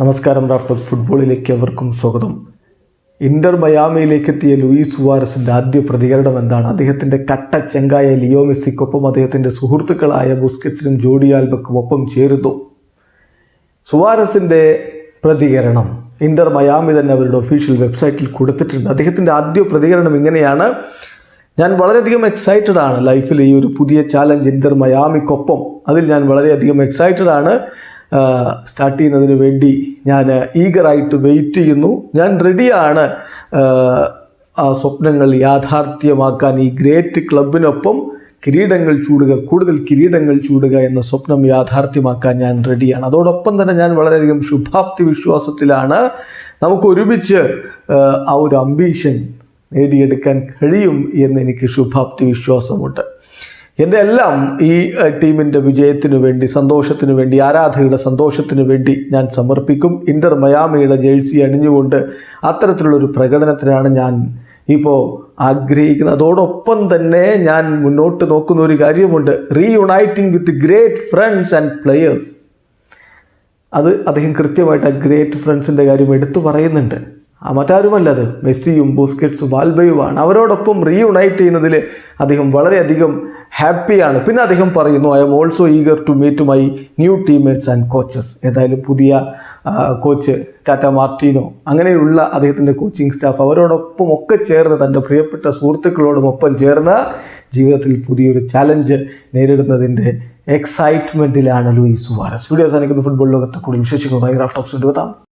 നമസ്കാരം റാഫ്റ്റർ ഫുട്ബോളിലേക്ക് അവർക്കും സ്വാഗതം. ഇന്റർ മയാമയിലേക്ക് എത്തിയ ലൂയിസ് സുവാരസിന്റെ ആദ്യ പ്രതികരണം എന്താണ്? അദ്ദേഹത്തിന്റെ കട്ട ചെങ്കായ ലിയോ മെസ്സിക്കൊപ്പം അദ്ദേഹത്തിന്റെ സുഹൃത്തുക്കളായ ബുസ്കറ്റ്സിനും ജോഡി ആൽബക്കും ഒപ്പം ചേരുന്നു. സുവാരസിന്റെ പ്രതികരണം. ഇന്റർ മയാമി തന്നെ അവരുടെ ഒഫീഷ്യൽ വെബ്സൈറ്റിൽ കൊടുത്തിട്ടുണ്ട്. അദ്ദേഹത്തിന്റെ ആദ്യ പ്രതികരണം ഇങ്ങനെയാണ്. ഞാൻ വളരെയധികം എക്സൈറ്റഡ് ആണ് ലൈഫിൽ ഈ ഒരു പുതിയ ചാലഞ്ച് ഇന്റർ മയാമിക്കൊപ്പം. അതിൽ ഞാൻ വളരെയധികം എക്സൈറ്റഡ് ആണ്. സ്റ്റാർട്ട് ചെയ്യുന്നതിന് വേണ്ടി ഞാൻ ഈഗറായിട്ട് വെയിറ്റ് ചെയ്യുന്നു. ഞാൻ റെഡിയാണ് ആ സ്വപ്നങ്ങൾ യാഥാർത്ഥ്യമാക്കാൻ ഈ ഗ്രേറ്റ് ക്ലബിനൊപ്പം കിരീടങ്ങൾ ചൂടുക കൂടുതൽ കിരീടങ്ങൾ ചൂടുക എന്ന സ്വപ്നം യാഥാർത്ഥ്യമാക്കാൻ ഞാൻ റെഡിയാണ് അതോടൊപ്പം തന്നെ ഞാൻ വളരെയധികം ശുഭാപ്തി വിശ്വാസത്തിലാണ്. നമുക്ക് ഒരുമിച്ച് ആ, ഒരു അംബീഷൻ നേടിയെടുക്കാൻ കഴിയും എന്ന് എനിക്ക് ശുഭാപ്തി വിശ്വാസമുണ്ട്. എന്റെ എല്ലാം ഈ ടീമിന്റെ വിജയത്തിനു വേണ്ടി സന്തോഷത്തിനു വേണ്ടി ആരാധകരുടെ സന്തോഷത്തിനു വേണ്ടി ഞാൻ സമർപ്പിക്കും. ഇന്റർ മയാമിയുടെ ജേഴ്സി അണിഞ്ഞുകൊണ്ട് അത്തരത്തിലുള്ളൊരു പ്രകടനത്തിനാണ് ഞാൻ ഇപ്പോൾ ആഗ്രഹിക്കുന്നത്. അതോടൊപ്പം തന്നെ ഞാൻ മുന്നോട്ട് നോക്കുന്ന ഒരു കാര്യമുണ്ട്. Reuniting with great friends and players അത് അദ്ദേഹം കൃത്യമായിട്ട് ആ ഗ്രേറ്റ് ഫ്രണ്ട്സിന്റെ കാര്യം എടുത്തു പറയുന്നുണ്ട്. ആ മറ്റാരുമല്ല അത് മെസ്സിയും ബൂസ്കറ്റ്സും വാൽബയുമാണ് അവരോടൊപ്പം റീയുണൈറ്റ് ചെയ്യുന്നതിൽ അദ്ദേഹം വളരെയധികം ഹാപ്പിയാണ് പിന്നെ അദ്ദേഹം പറയുന്നു I'm also eager to meet my new teammates and coaches ഏതായാലും പുതിയ കോച്ച് ടാറ്റ മാർട്ടിനോ അങ്ങനെയുള്ള അദ്ദേഹത്തിന്റെ കോച്ചിങ് സ്റ്റാഫ് അവരോടൊപ്പം ഒക്കെ ചേർന്ന് തന്റെ പ്രിയപ്പെട്ട സുഹൃത്തുക്കളോടും ഒപ്പം ചേർന്ന് ജീവിതത്തിൽ പുതിയൊരു ചാലഞ്ച് നേരിടുന്നതിന്റെ എക്സൈറ്റ്മെന്റിലാണ് ലൂയിസ് സുവാരസ്. വീഡിയോ അവസാനിക്കുന്ന. ഫുട്ബോൾ ലോകത്തെ കൂടുതൽ വിശേഷങ്ങളുമായി റാഫ്റ്റോക്സ് എത്താം.